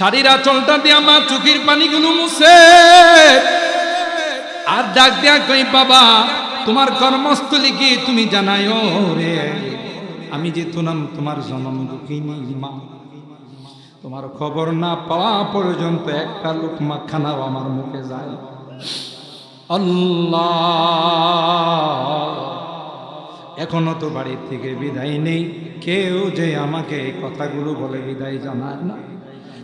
শাড়ির আঁচলটা দিয়ে আমার চোখের পানিগুলো মুছে। আর ডাক দেয়া কই বাবা, তোমার কর্মস্থলী কি তুমি জানায়ও রে? আমি যে তুনাম তোমার জনম দুঃখিনী মা। তোমার খবর না পাওয়া পর্যন্ত একটা লোকমা খানাও আমার মুখে যায়। আল্লাহ, এখনও তো বাড়ি থেকে বিদায় নেই। কেউ যে আমাকে কথাগুলো বলে বিদায় জানায় না।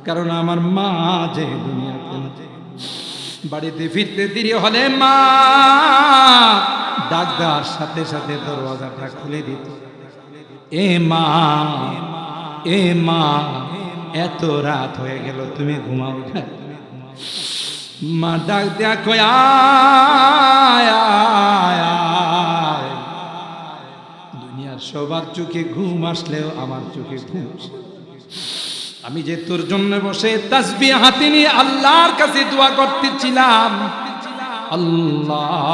কারণ আমার মা যে দুনিয়াতে বাড়িতে ফিরতে দেরি হলে মা ডাক দেওয়ার সাথে সাথে দরওয়াজাটা খুলে দিত এ মা এ মা, এত রাত হয়ে গেল, তুমি ঘুমাও মা ডাক দেয়া কয়। দুনিয়ার সবার চোখে ঘুম আসলেও আমার চোখে ঘুম আসে না। আমি যে তোর জন্য বসে তাসবি হাতে নিয়ে আল্লাহর কাছে দোয়া করতেছিলাম। আল্লাহ।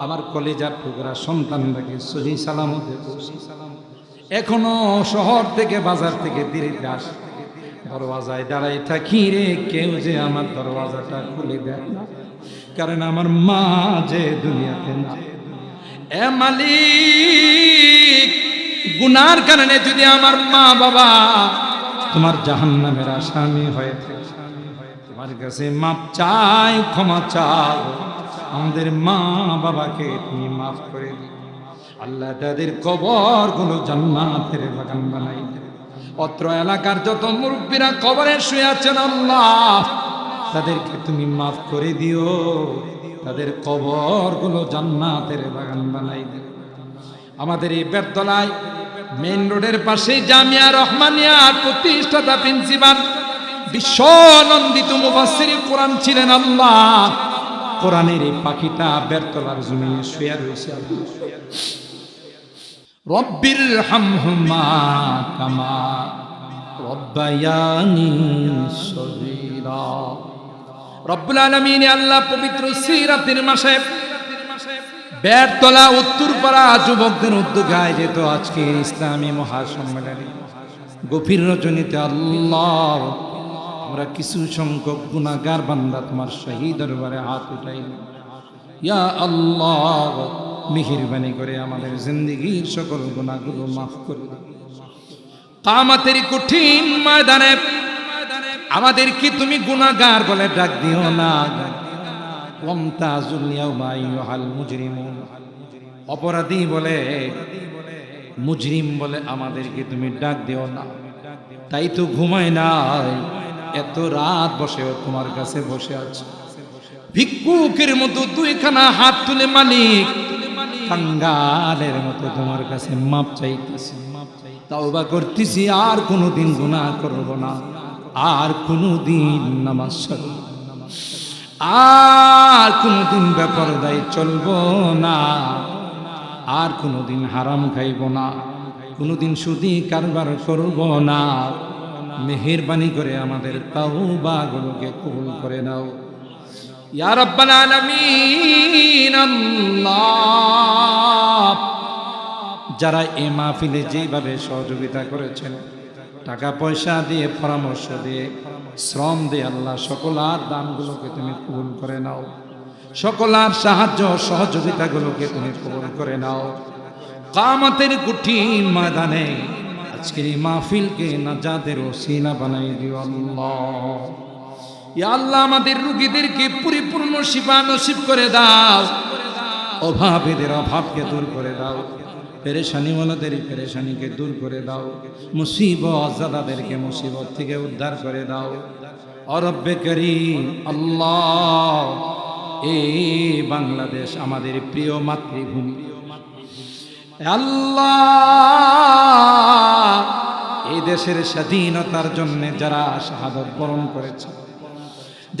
আমার কলেজার টুকরা সন্তানটাকে সহি সালামতে পৌঁছে। এখনও শহর থেকে বাজার থেকে দিল্লিতে আসে। দরওয়াজায় দাঁড়াই থাকি রে, কেউ যে আমার দরওয়াজাটা খুলে দেয় কারণ আমার মা যে দুনিয়াতে না। এ মালিক গুনার কারণে যদি আমার মা বাবা তোমার জাহান্নামের আসামি হয়ে তোমার কাছে মাপ চাই, ক্ষমা চাও, আমাদের মা বাবাকে তুমি মাফ করে দিও। আল্লাহ তাদের কবরগুলো জান্নাতের বাগান বানাই। অত্র এলাকার যত মুরব্বীরা কবরে শুয়ে আছেন, আল্লাহ তাদেরকে তুমি মাফ করে দিও। তাদের কবরগুলো জান্নাতের বাগান বানাই আমাদের এই বেরতলায় মেইন রোডের পাশে জামিয়া রহমানিয়ার প্রতিষ্ঠাতা প্রিন্সিপাল বিশ্বনন্দিত মুফাসসির কোরআন ছিলেন আল্লাহ। কোরআনের এই পাখিটা বেরতলার জমিনে শুয়ে রয়েছে রব্বির হামহুমা কামা রব্বায়ানি সগীরা। রব্বুল আলামিন আল্লাহ পবিত্র সিরাতের মাসে বেরতলা উত্তরপাড়া যুবকদের উদ্যোগে আয়োজিত আজকের ইসলামী মহাসম্মেলনে গভীর রজনীতে আল্লাহ, আমরা কিছু সংখ্যক গুণাগার বান্দা তোমার শহীদ দরবারে হাত উঠাই। ইয়া আল্লাহ, মেহেরবানি করে আমাদের জিন্দগির সকল গুণাগুলো মাফ করে কামাতের কঠিন ময়দানে আমাদেরকে তুমি গুণাগার বলে ডাক দিও না। অপরাধী বলে, মুজরিম বলে আমাদেরকে তুমি ডাক দিও না। তাই তো ঘুমায় নাই, এত রাত বসেও তোমার কাছে বসে আছে। ভিক্ষুকের মতো দুইখানা হাত তুলে মালিক, কাঙ্গালের মতো তোমার কাছে মাপ চাইতেছি। তাওবা করতেছি, আর কোনোদিন গুনাহ করব না। আর কোনোদিন নামাজ ছাড়ব। আর কোনোদিন দায় চলবো না। আর কোনোদিন হারাম খাইব না। কোনোদিন সুদি কারবার করব না। মেহেরবানি করে আমাদের তাওবাগুলোকে কবুল করে নাও। যারা এ মাহফিলে যেভাবে সহযোগিতা করেছেন, টাকা পয়সা দিয়ে পরামর্শ দিয়ে শ্রম দে আল্লাহ সকলার দানগুলোকে তুমি কবুল করে নাও। সকলার সাহায্য সহযোগিতাগুলোকে তুমি কবুল করে নাও। কামতের কঠিন ময়দানে আজকের এই মাহফিলকে নাজাদের ওসিলা বানাই দিও আল্লাহ। আল্লাহ, আমাদের রুগীদেরকে পরিপূর্ণ শিফা নসিব করে দাও। অভাবীদের অভাবকে দূর করে দাও। পেরেশানি মনদের পেরেশানিকে দূর করে দাও। মুসিবত জাদাদেরকে মুসিবত থেকে উদ্ধার করে দাও। অরব্বে করিম, আল্লাহ এই বাংলাদেশ আমাদের প্রিয় মাতৃভূমি। আল্লাহ এই দেশের স্বাধীনতার জন্য যারা শাহাদত বরণ করেছে,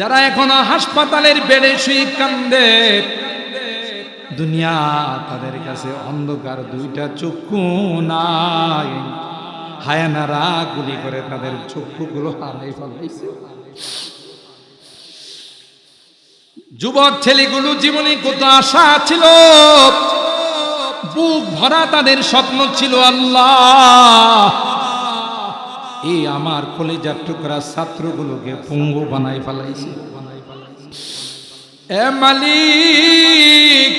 যারা এখনও হাসপাতালের বেডে শুয়ে কান্দে দুনিয়া তাদের কাছে অন্ধকার দুইটা চক্ষু নাই। হায়ানারা গুলি করে তাদের চক্ষুগুলো হারাই ফেলাইছে। যুবক ছেলেগুলো জীবনে কত আশা ছিল? বুক ভরা তাদের স্বপ্ন ছিল আল্লাহ। এই আমার কলেজার টুকরা ছাত্রগুলোকে পঙ্গু বানাই ফেলাইছে। এ মালিক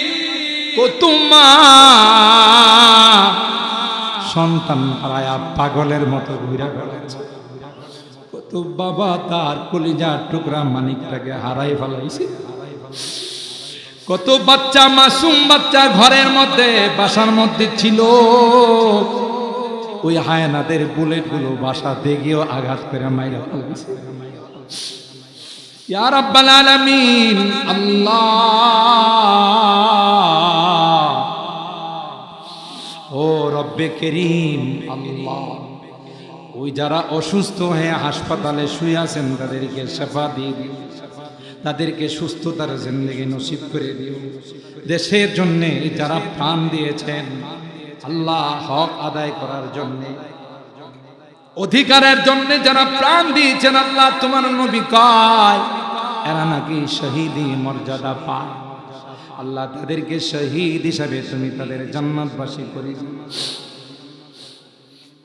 সন্তান হারায়া পাগলের মতো ঘুরে কত বাবা তার কলিজার টুকরা মানিকটাকে হারাই ফেলাইছে। কত বাচ্চা, মাসুম বাচ্চা ঘরের মধ্যে, বাসার মধ্যে ছিল। ওই হায়নাদের বুলেটগুলো বাসাতে গিয়েও আঘাত করে মাইরা ফেলাইছে। আল্লাহ ও রব্বে করিম। আল্লাহ ওই যারা অসুস্থ হয়ে হাসপাতালে শুয়ে আছেন, তাদেরকে সেবা দিয়ে দিও তাদেরকে সুস্থতার জিন্দগি নসিব করে দিও দেশের জন্য যারা প্রাণ দিয়েছেন, আল্লাহ হক আদায় করার জন্য। অধিকারের জন্য যারা প্রাণ দিয়েছেন, আল্লাহ তোমার নবী কয়, এরা নাকি শহীদি মর্যাদা পায়। আল্লাহ তাদেরকে শহীদ হিসাবে তুমি তাদের জান্নাতবাসী করে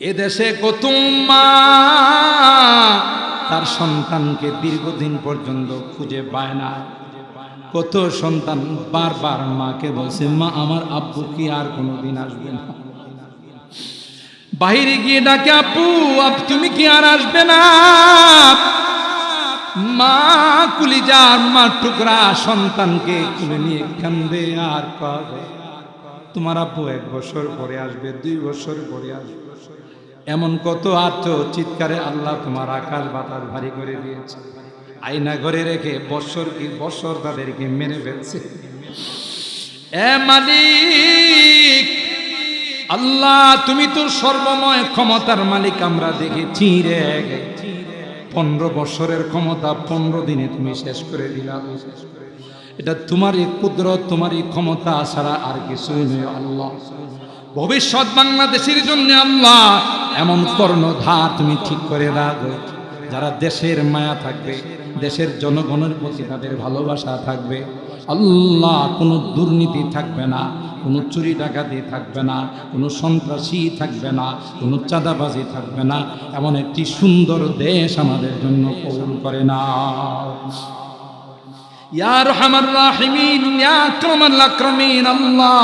এদেশে কত মা তার সন্তানকে দীর্ঘদিন পর্যন্ত খুঁজে পায় না। কত সন্তান বারবার মাকে বলছে, মা, আমার আব্বু কি আর কোনোদিন আসবে না? বাহিরে গিয়ে ডাকে আপু আপ তুমি কি আর আসবে না? মা কুলি কুলিজার মা টুকরা সন্তানকে খুলে নিয়ে কান্দে, আর কাঁদে। তোমার আব্বু এক বছর পরে আসবে, দুই বছর পরে আসবে। এমন কত আত্ম চিৎকারে আল্লাহ তোমার আকাশ বাতাস ভারী করে দিয়েছে। আয়না ঘরে রেখে বছর কি বছর তাদেরকে মেরে ফেলছে। এ মালিক, আল্লাহ তুমি তো সর্বময় ক্ষমতার মালিক, আমরা দেখেছি রে। পনেরো বছরের ক্ষমতা পনেরো দিনে তুমি শেষ করে দিলা। এটা তোমারই কুদরত, তোমারই ক্ষমতা ছাড়া আর কিছুই নয় আল্লাহ। ভবিষ্যৎ বাংলাদেশের জন্য আল্লাহ এমন কর্ণধার তুমি ঠিক করে রাখো যারা দেশের মায়া থাকবে, দেশের জনগণের প্রতি তাদের ভালোবাসা থাকবে। আল্লাহ কোনো দুর্নীতি থাকবে না। কোনো চুরি ডাকাতি থাকবে না, কোনো সন্ত্রাসী থাকবে না, কোনো চাঁদাবাজি থাকবে না। এমন একটি সুন্দর দেশ আমাদের জন্য কবুল করে না ইয়া রহমান রাহিমিন, ইয়া আকরামাল আকরামিন, আল্লাহ।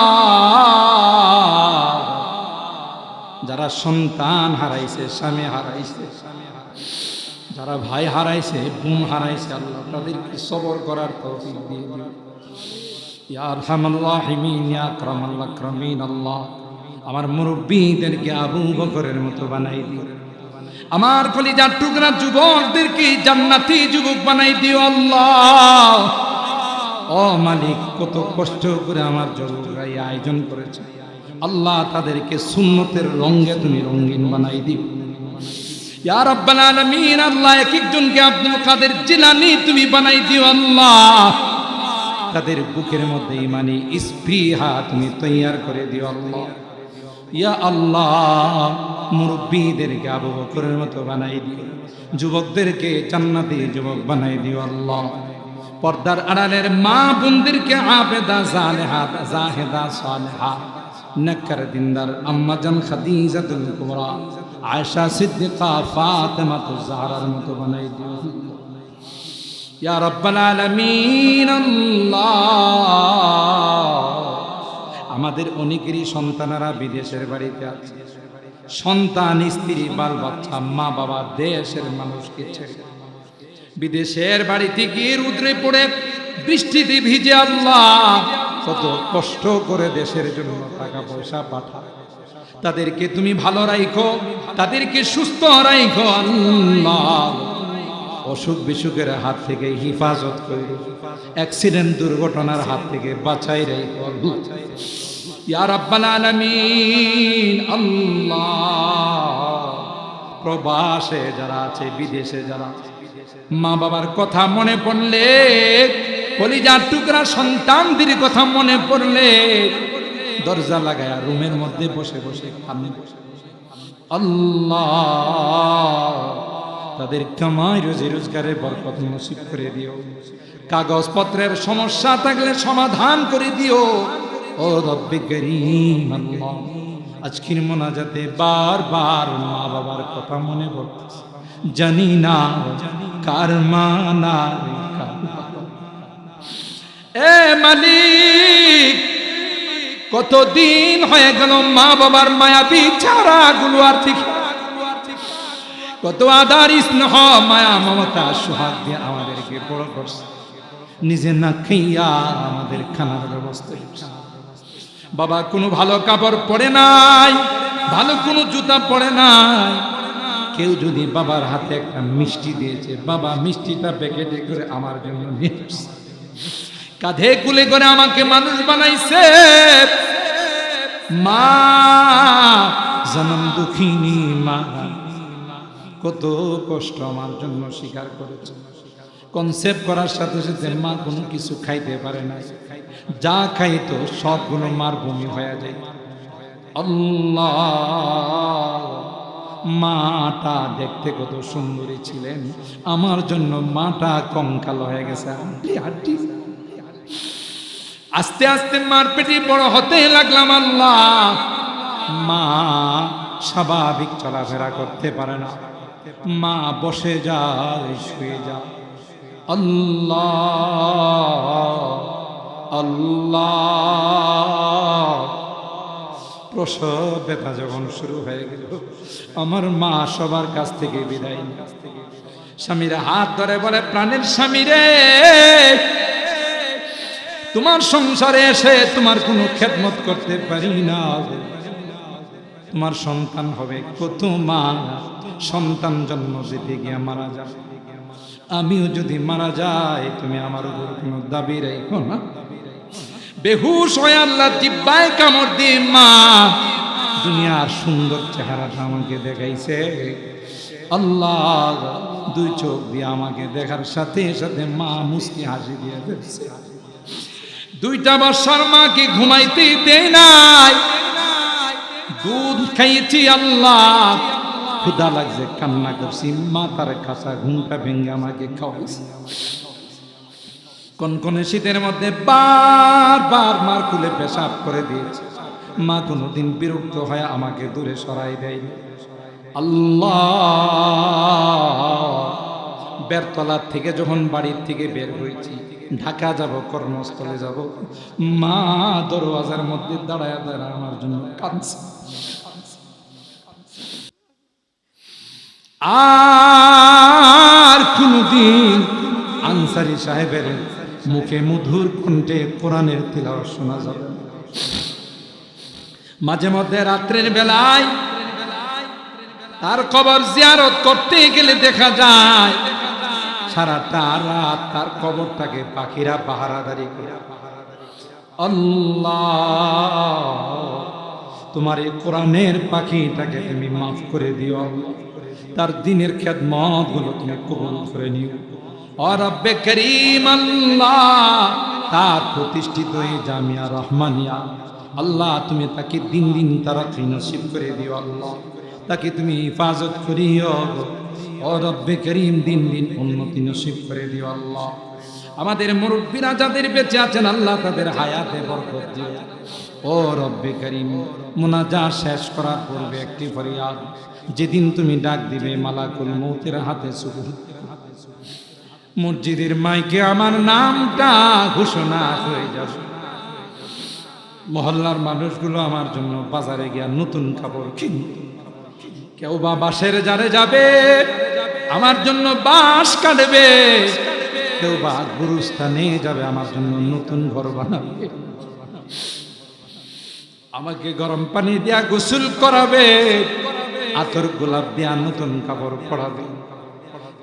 যারা সন্তান হারাইছে, স্বামী হারাইছে, যারা ভাই হারাইছে, বোন হারাইছে, আল্লাহ তাদেরকে সবর করার তৌফিক দিয়ে দিও ইয়া আরহামার রাহিমিন ইয়া আকরামাল আকরামিন আল্লাহ আমার মুরব্বীদেরকে আবু বকরের মতো বানাই দিও। আমার কলিজার টুকরা যুবকদেরকে জান্নাতি যুবক বানাই দিও আল্লাহ। ও মালিক, কত কষ্ট করে আমার যুবকরা আয়োজন করেছে। আল্লাহ তাদেরকে সুন্নতের রঙে তুমি রঙিন বানাই দিও। ইয়া রাব্বাল আলামিন, আল্লাহ এক একজনকে আব্দুল কাদের জিলানি তুমি বানাই দিও আল্লাহ। তাদের বুকের মধ্যে ইমানি স্পৃহা তুমি তৈয়ার করে দিও আল্লাহ। ইয়া আল্লাহ, মুরব্বীদেরকে আবু বকরের মতো বানাই দিও। যুবকদেরকে জান্নাতি যুবক বানাই দিও আল্লাহ। পর্দার আড়ালের মা বোনদেরকে আবেদা জালেহা, জাহেদা সালেহা। নকর দিনদার আম্মা জান খাদিজাতুল কুবরা, আয়েশা সিদ্দিকা ফাতেমা তো জাহরার মতো বানাই দিও রাব্বাল আলামিন আমাদের অনেকেরই সন্তানেরা বিদেশের বাড়িতে আছে। সন্তান, স্ত্রী বাল বাচ্চা মা বাবা দেশের মানুষকে ছেড়ে বিদেশের বাড়িতে গিয়ে রুদ্রে পড়ে বৃষ্টিতে ভিজে আল্লাহ কত কষ্ট করে দেশের জন্য টাকা পয়সা পাঠা তাদেরকে তুমি ভালো রাইখো, তাদেরকে সুস্থ রাইখো আল্লাহ। অসুখ বিসুখের হাত থেকে হিফাজত করে। অ্যাক্সিডেন্ট দুর্ঘটনার হাত থেকে বাঁচাই ইয়া আলামিন, আল্লাহ। প্রবাসে যারা আছে, বিদেশে যারা মা বাবার কথা মনে পড়লে, কলিজার টুকরা সন্তানদের কথা মনে পড়লে, দরজা লাগায়া রুমের মধ্যে বসে বসে কান্নে বসে আল্লাহ। তাদের কামাই, রোজি রোজগারের বরকত নসিব করে দিও। কাগজপত্রের সমস্যা থাকলে সমাধান করে দিও। ও রব্বে করিম আজকের মোনাজাতে বারবার মা বাবার কথা মনে পড়তেছে। জানি না কার মা না কার বাবা। এ মালিক, কতদিন হয়ে গেল মা বাবার মায়াবী ছাড়া গুলো আর ঠিক কত আদার স্নেহ, মায়া, মমতা সোহাগ দিয়ে আমাদেরকে বড় করছে। নিজে না খাইয়া আমাদের খানার ব্যবস্থা। বাবা, কোনো ভালো কাপড় পরে নাই, ভালো কোনো জুতা পরে নাই। কেউ যদি বাবার হাতে একটা মিষ্টি দিয়েছে, বাবা, মিষ্টিটা প্যাকেটে করে আমার জন্য নিয়ে কাঁধে কুলে করে আমাকে মানুষ বানাইছে। মা, জনম দুঃখিনী মা কত কষ্ট আমার জন্য স্বীকার করেছে। কনসেপ্ট করার সাথে সাথে মা কোনো কিছু খাইতে পারে না যা খাইতো সবগুলো মার বমি হয়ে যায়। আল্লাহ, মাটা দেখতে কত সুন্দরী ছিলেন। আমার জন্য মাটা কঙ্কাল হয়ে গেছে। আস্তে আস্তে মার পেটে বড় হতে লাগলাম আল্লাহ। মা স্বাভাবিক চলাফেরা করতে পারে না। মা বসে যায়, শুয়ে যায়। আল্লাহ আল্লাহ। প্রসব ব্যথা যখন শুরু হয়ে গেল, আমার মা সবার কাছ থেকে বিদায় স্বামীরা হাত ধরে বলে, প্রাণের স্বামী রে, তোমার সংসারে এসে তোমার কোনো খেদমত করতে পারি না তোমার সন্তান হবে কত মা সন্তান জন্ম দিতে গিয়ে মারা যায় আমিও যদি মারা যাই, তুমি আমার উপর কোনো দাবি রেখো না। বেহুশ হয়ে আল্লাহ জিব্বায় কামড় দিয়ে মা, দুনিয়ার সুন্দর চেহারাটা আমাকে দেখাইছে। আল্লাহ দুই চোখ দিয়ে আমাকে দেখার সাথে সাথে মা মুস্কি হাসি দিয়ে দুইটা বছর মাকে ঘুমাইতে দেয় নাই। দুধ খাইয়েছি আল্লাহ। ক্ষুদা লাগছে, কান্না করছি মা তার খাসা ঘুমটা ভেঙে আমাকে খাওয়াইছে। কনকনে শীতের মধ্যে বারবার মার খুলে পেশাব করে দিয়েছে। মা কোনোদিন বিরক্ত হয়ে আমাকে দূরে সরাই দেয় আল্লাহ। বেরতলার থেকে যখন বাড়ির থেকে বের হয়েছি, ঢাকা যাব, কর্মস্থলে যাব, মা দরওয়াজার মধ্যে দাঁড়ায় দাঁড়ায় আমার জন্য কাঁদছে। আর কোনদিন আনসারি সাহেবের মুখে মধুর কণ্ঠে কোরআনের তিলাওয়াত শোনা যাবে মাঝে মধ্যে রাত্রের বেলায় তার কবর জিয়ারত করতে গেলে দেখা যায় সারাটা রাত তার কবরটাকে পাখিরা পাহারাদারি করে। আল্লাহ! তোমার এই কোরআনের পাখিটাকে তুমি মাফ করে দিও। তার দিনের খেদমতগুলো তুমি কবুল করে নিও। আল্লাহ, তার প্রতিষ্ঠিত জামিয়া রহমানিয়া, আল্লাহ তুমি তাকে দিন দিন তারা নসিব করে দিও আল্লাহ। তাকে তুমি হিফাজত করিও ও রব্বে করিম, দিন দিন উন্নতি নসিব করে দিও আল্লাহ। আমাদের মুরব্বীরা যাদের বেঁচে আছেন, আল্লাহ তাদের হায়াতে বরকত দিও। ও রব্বে করিম মুনাজা শেষ করার পূর্বে একটি ফরিয়াদ। যেদিন তুমি ডাক দিবে মালাকুল মৌতের হাতে সুবুহ। মসজিদের মাইকে আমার নামটা ঘোষণা হয়ে যাবে। মহল্লার মানুষগুলো আমার জন্য বাজারে গিয়া নতুন কাপড় কিনবে কেউ বা বাঁশের জারে যাবে, আমার জন্য বাঁশ কাটবে। কেউ বা গুরুস্থানে যাবে, আমার জন্য নতুন ঘর বানাবে। আমাকে গরম পানি দিয়া গোসল করাবে, আতর গোলাপ দিয়া নতুন কাপড় পরাবে।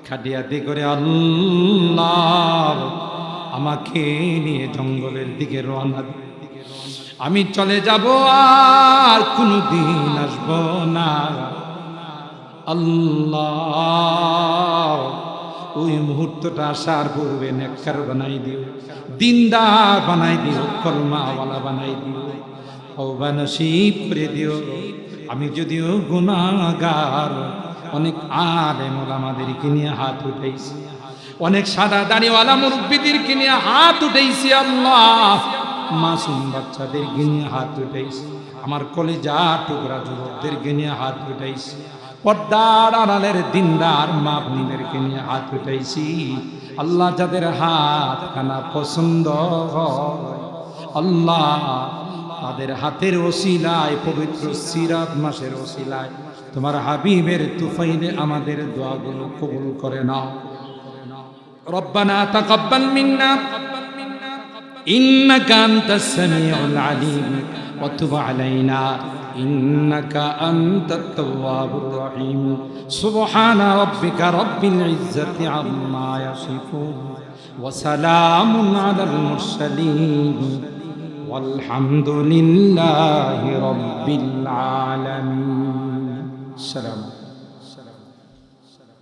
খাটিয়াতে করে আল্লাহ আমাকে নিয়ে জঙ্গলের দিকে রওনা। আমি চলে যাব, আর কোনদিন আসব না। আল্লাহ, ওই মুহূর্তটা আসার পূর্বে নেককার বানাই দিও, দিনদার বানাই দিও, কলমাওয়ালা বানাই দিও। আমি যদিও গুণাগার অনেক আলেম আমাদেরকে নিয়ে হাত উঠাইছি। অনেক সাদা দাড়িওয়ালা মুরব্বীদেরকে নিয়ে হাত উঠাইছি আল্লাহ। মাসুম বাচ্চাদেরকে নিয়ে হাত উঠাইছি। আমার কলিজা টুকরা যুবকদেরকে নিয়ে হাত উঠাইছি। পর্দার আড়ালের দিনদার মা বোনদেরকে নিয়ে হাত উঠাইছি। আল্লাহ যাদের হাত খানা পছন্দ হয়, আল্লাহ তাদের হাতের ওসিলায় পবিত্র সিরাত মাসের ওসিলায় তোমার হাবিবের তুফাইলে আমাদের দোয়াগুলো কবুল করে নাও রব্বানা তাকাব্বাল মিন্না إنك أنت السميع العليم وتب علينا إنك أنت التواب الرحيم سبحان ربك رب العزة عما يصفون وسلام على المرسلين والحمد لله رب العالمين. السلام.